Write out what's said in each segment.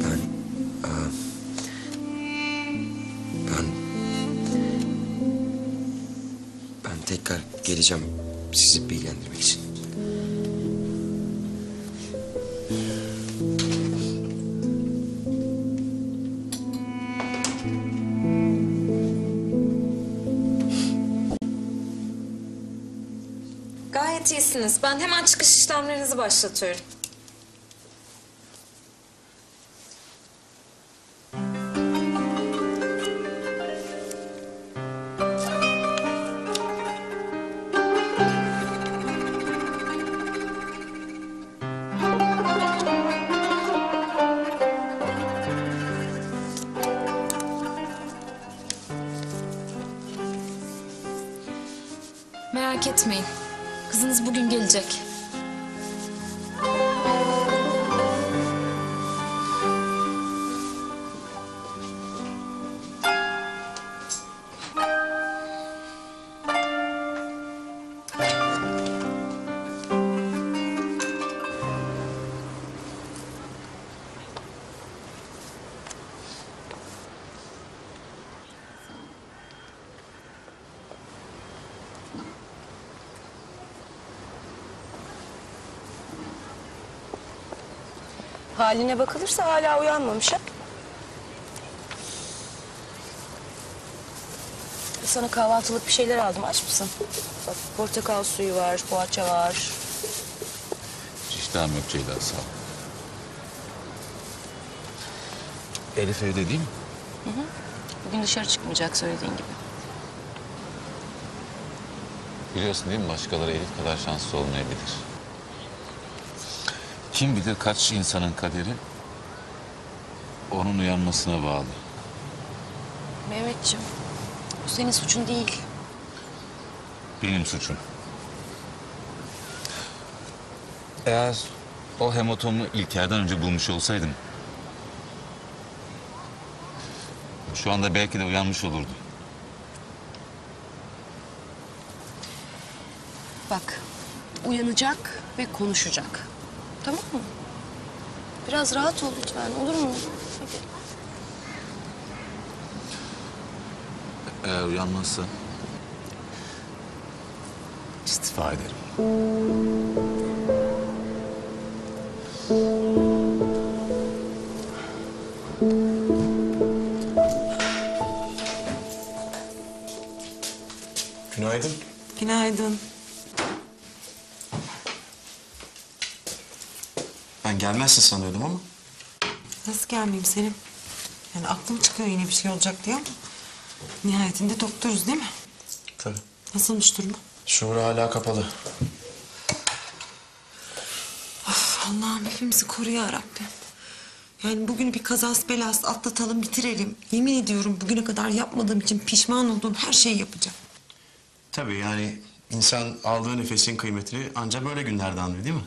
Ben... aa, ben... Ben tekrar geleceğim sizi bilgilendirmek için. Gayet iyisiniz. Ben hemen çıkış işlemlerinizi başlatıyorum. Merak etmeyin. Kızınız bugün gelecek. Haline bakılırsa hala uyanmamış ha. Sana kahvaltılık bir şeyler aldım. Aç mısın? Bak portakal suyu var, poğaça var. İştahım yok Ceyda sağ ol. Elif evde değil mi? Bugün dışarı çıkmayacak söylediğin gibi. Biliyorsun değil mi başkaları Elif kadar şanslı olmayabilir. Kim bilir kaç insanın kaderi onun uyanmasına bağlı. Mehmetciğim, bu senin suçun değil. Benim suçum. Eğer o hematomu İlker'den önce bulmuş olsaydım... ...şu anda belki de uyanmış olurdu. Bak, uyanacak ve konuşacak. Tamam mı? Biraz rahat ol lütfen, olur mu? Hadi. Eğer uyanmazsa... ...istifa ederim. Günaydın. Günaydın. Ben gelmezsin sanıyordum ama. Nasıl gelmeyeyim Selim? Yani aklım çıkıyor yine bir şey olacak diye ama... ...nihayetinde doktoruz değil mi? Tabii. Nasılmış durumu? Şuur hala kapalı. Of Allah'ım hepimizi koru ya Rabbim. Yani bugünü bir kazası belası atlatalım bitirelim. Yemin ediyorum bugüne kadar yapmadığım için pişman olduğum her şeyi yapacağım. Tabii yani insan aldığı nefesin kıymetini ancak böyle günlerde anlıyor değil mi?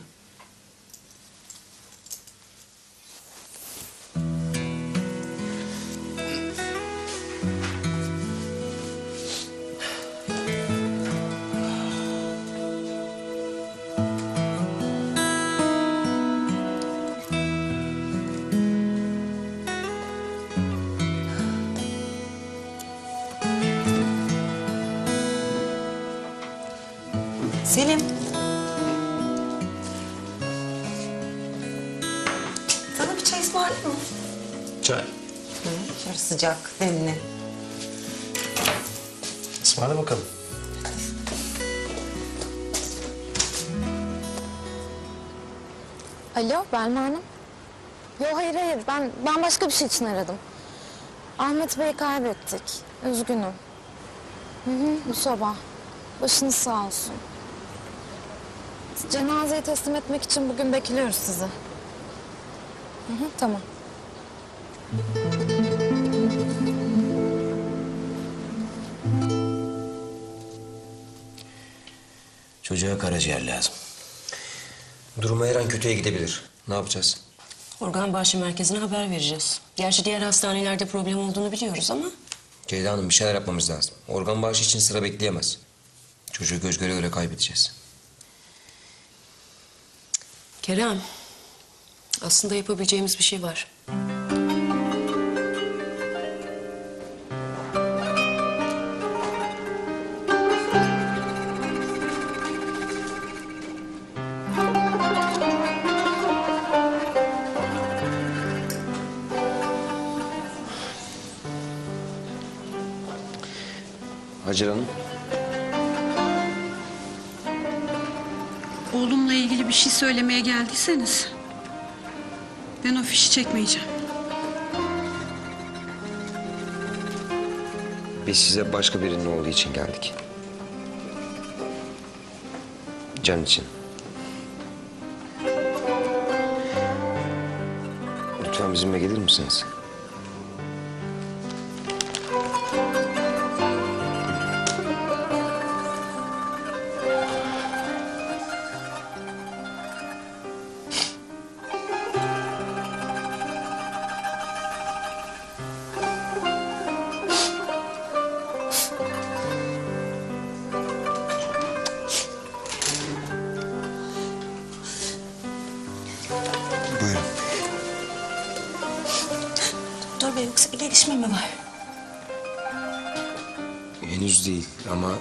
Ismarlayayım mı? Çay. Hı, şöyle sıcak, demli. Ismarla bakalım. Alo Belma Hanım. Yok hayır hayır ben ben başka bir şey için aradım. Ahmet Bey'i kaybettik. Üzgünüm. Hı hı, bu sabah. Başınız sağ olsun. Cenazeyi teslim etmek için bugün bekliyoruz sizi. Hı hı, tamam. Çocuğa karaciğer lazım. Durumu her an kötüye gidebilir. Ne yapacağız? Organ bağışı merkezine haber vereceğiz. Gerçi diğer hastanelerde problem olduğunu biliyoruz ama... Ceyda Hanım bir şeyler yapmamız lazım. Organ bağışı için sıra bekleyemez. Çocuğu göz göre göre kaybedeceğiz. Kerem, Aslında yapabileceğimiz bir şey var. Hacer Hanım. Oğlumla ilgili bir şey söylemeye geldiyseniz ben o fişi çekmeyeceğim. Biz size başka birinin oğlu için geldik. Can için. Lütfen bizimle gelir misiniz? Yoksa bir gelişme mi var? Henüz değil ama...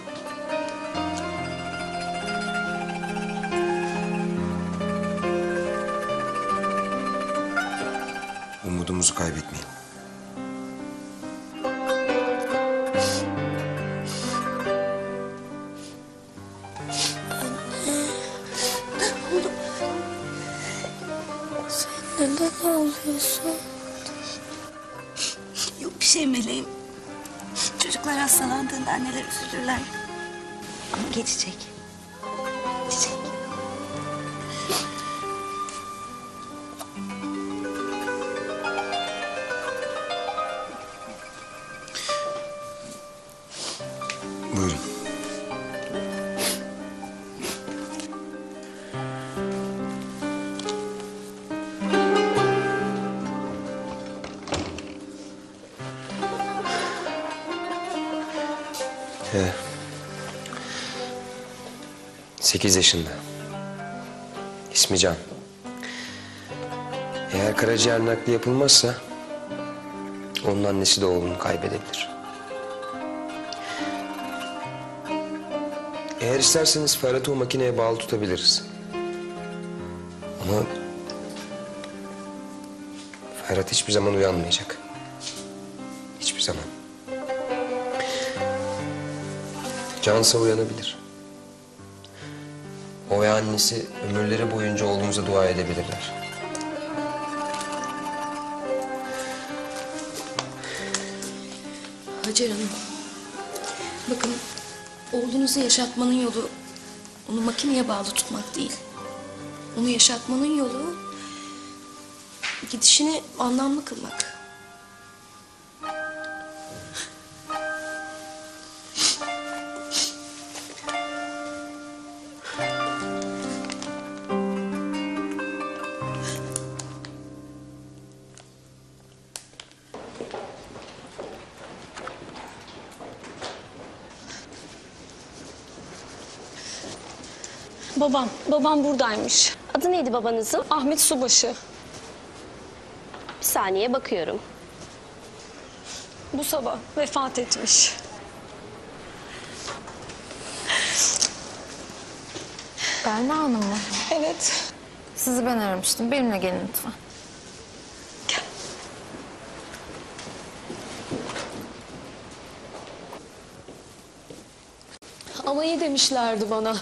Umudumuzu kaybetmeyin. Üzülürler. Ama geçecek. Geçecek. Sekiz yaşında. İsmi Can. Eğer karaciğer nakli yapılmazsa... ...onun annesi de oğlunu kaybedebilir. Eğer isterseniz Ferhat'ı o makineye bağlı tutabiliriz. Ama... Ferhat hiçbir zaman uyanmayacak. Hiçbir zaman. Cansa uyanabilir. Ve annesi ömürleri boyunca oğlumuza dua edebilirler. Hacer Hanım. Bakın oğlunuzu yaşatmanın yolu onu makineye bağlı tutmak değil. Onu yaşatmanın yolu gidişini anlamlı kılmak. Babam, babam buradaymış. Adı neydi babanızın? Ahmet Subaşı. Bir saniye bakıyorum. Bu sabah vefat etmiş. Berna Hanım mı? Evet. Sizi ben aramıştım. Benimle gelin lütfen. Ama iyi demişlerdi bana.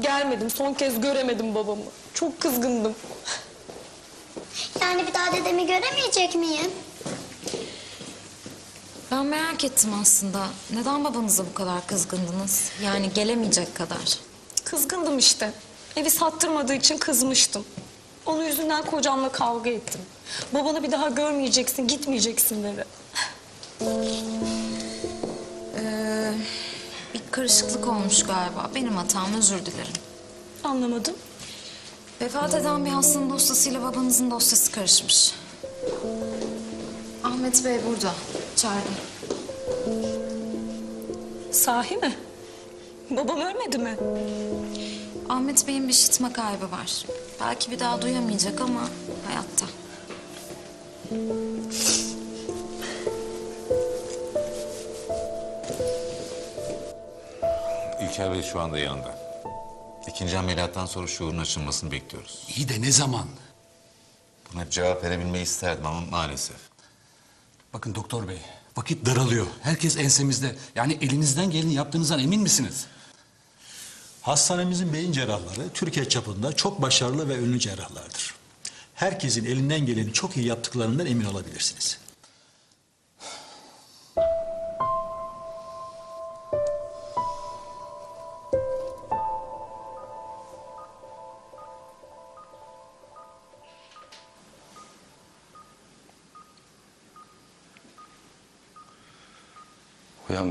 Gelmedim, son kez göremedim babamı. Çok kızgındım. Yani bir daha dedemi göremeyecek miyim? Ben merak ettim aslında. Neden babanıza bu kadar kızgındınız? Yani gelemeyecek kadar. Kızgındım işte. Evi sattırmadığı için kızmıştım. Onun yüzünden kocamla kavga ettim. Babanı bir daha görmeyeceksin, gitmeyeceksin dedi. Karışıklık olmuş galiba. Benim hatam özür dilerim. Anlamadım. Vefat eden bir hastanın dosyasıyla babanızın dosyası karışmış. Ahmet Bey burada. Çağırdım. Sahi mi? Babam ölmedi mi? Ahmet Bey'in bir işitme kaybı var. Belki bir daha duyamayacak ama hayatta. İlker Bey şu anda yanında. İkinci ameliyattan sonra şuurun açılmasını bekliyoruz. İyi de ne zaman? Buna cevap verebilmeyi isterdim ama maalesef. Bakın doktor bey, vakit daralıyor. Herkes ensemizde. Yani elinizden geleni yaptığınızdan emin misiniz? Hastanemizin beyin cerrahları Türkiye çapında çok başarılı ve ünlü cerrahlardır. Herkesin elinden geleni çok iyi yaptıklarından emin olabilirsiniz.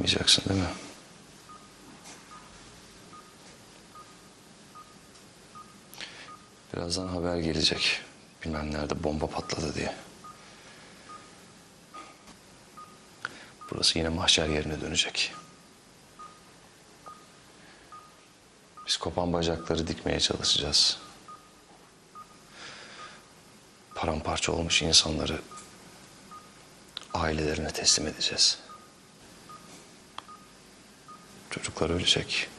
Uyanmayacaksın değil mi? Birazdan haber gelecek. Bilmem nerede bomba patladı diye. Burası yine mahşer yerine dönecek. Biz kopan bacakları dikmeye çalışacağız. Paramparça olmuş insanları ailelerine teslim edeceğiz. Çocuklar ölecek.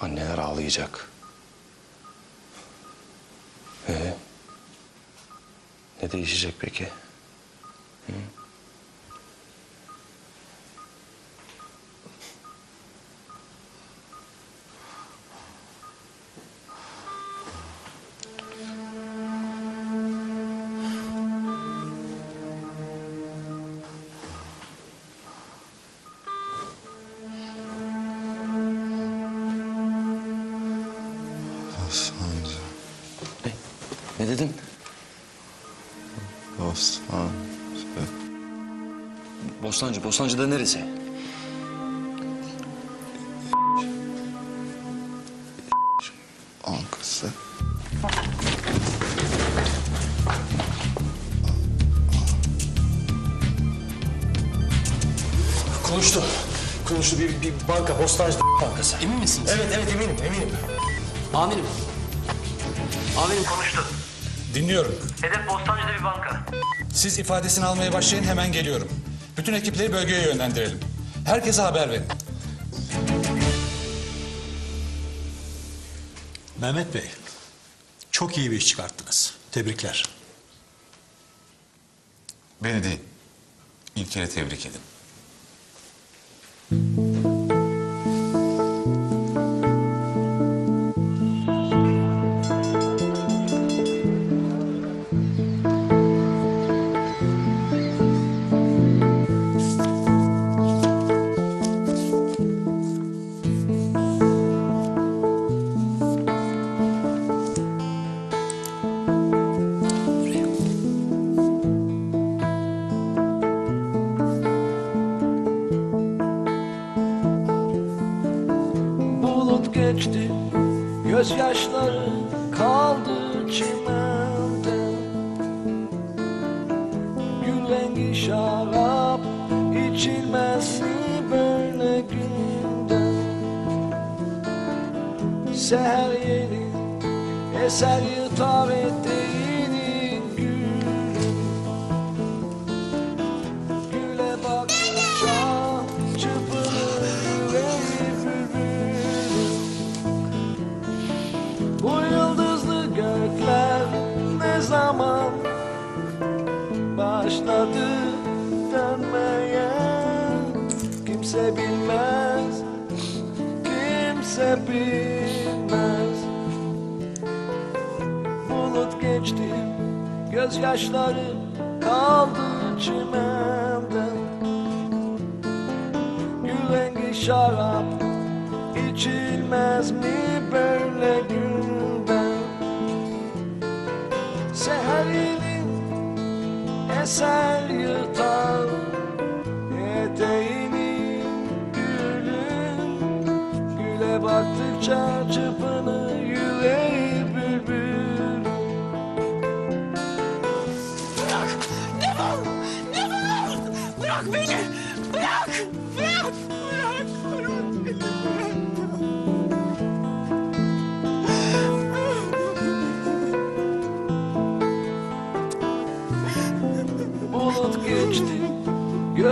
Anneler ağlayacak. Ee, ne değişecek peki? Hı? Bostancı. Bostancı da neresi? Bankası. Konuştu. Konuştu. Bir, bir banka, Bostancı Bankası. Emin misiniz? Evet, evet eminim, eminim. Amirim. Amirim konuştu. Dinliyorum. Hedef Bostancı'da bir banka. Siz ifadesini almaya başlayın hemen geliyorum. Bütün ekipleri bölgeye yönlendirelim. Herkese haber verin. Mehmet Bey, çok iyi bir iş çıkarttınız. Tebrikler. Beni değil, İlker'i tebrik edin. Geçti. Gözyaşları kaldı çimende. Gül rengi şarap içilmez mi böyle günde Seher yeni eser yıtar eteğini gözyaşları kaldı çimende Gül rengi şarap içilmez mi böyle günde? Seher yeni eser yırtar Eteğini gülün Güle baktıkça çırpınır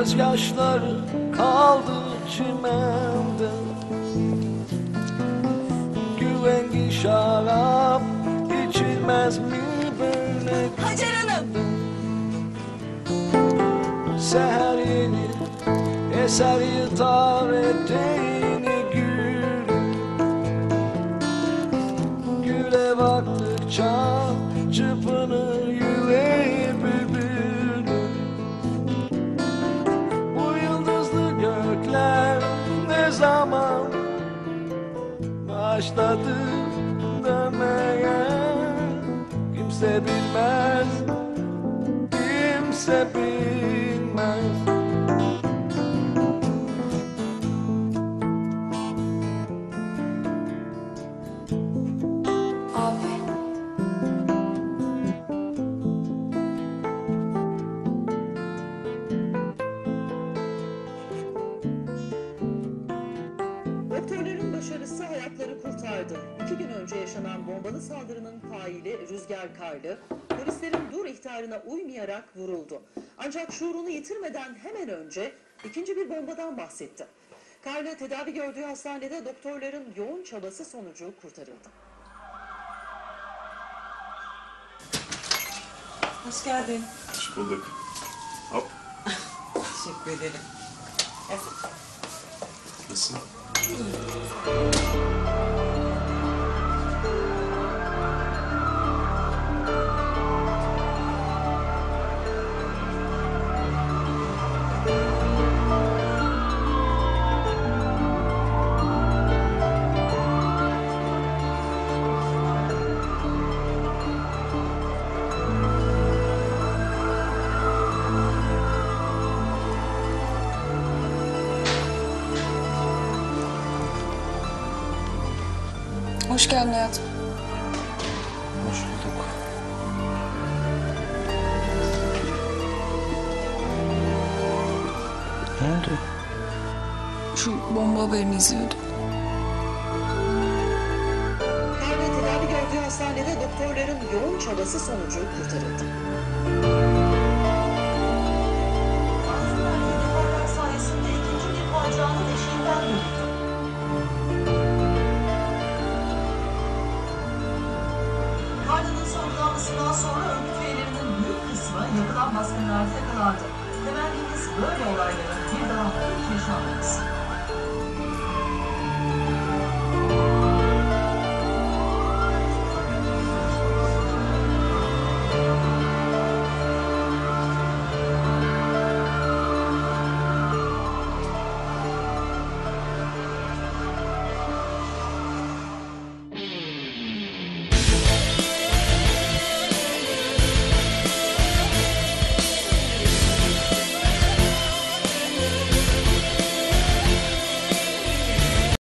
Gözyaşları kaldı çimende. Güvengi şarap içilmez mi böyle? Hacer Hanım. Seher yeni eser yıtar eteğini gül. Güle baktıkça yaşanan bombalı saldırının faili Rüzgar Karlı, polislerin dur ihtarına uymayarak vuruldu. Ancak şuurunu yitirmeden hemen önce ikinci bir bombadan bahsetti. Karlı tedavi gördüğü hastanede doktorların yoğun çabası sonucu kurtarıldı. Hoş geldin. Hoş bulduk. Hop. Teşekkür ederim. Nasılsın? Hoş geldin hayatım. Hoş bulduk. Ne oldu? Şu bomba haberini izliyordum. Karlı tedavi gördüğü hastanede doktorların yoğun çabası sonucu kurtarıldı. Baskınlarda yakalandı. Temennimiz böyle olayların bir daha hiç yaşanmaması.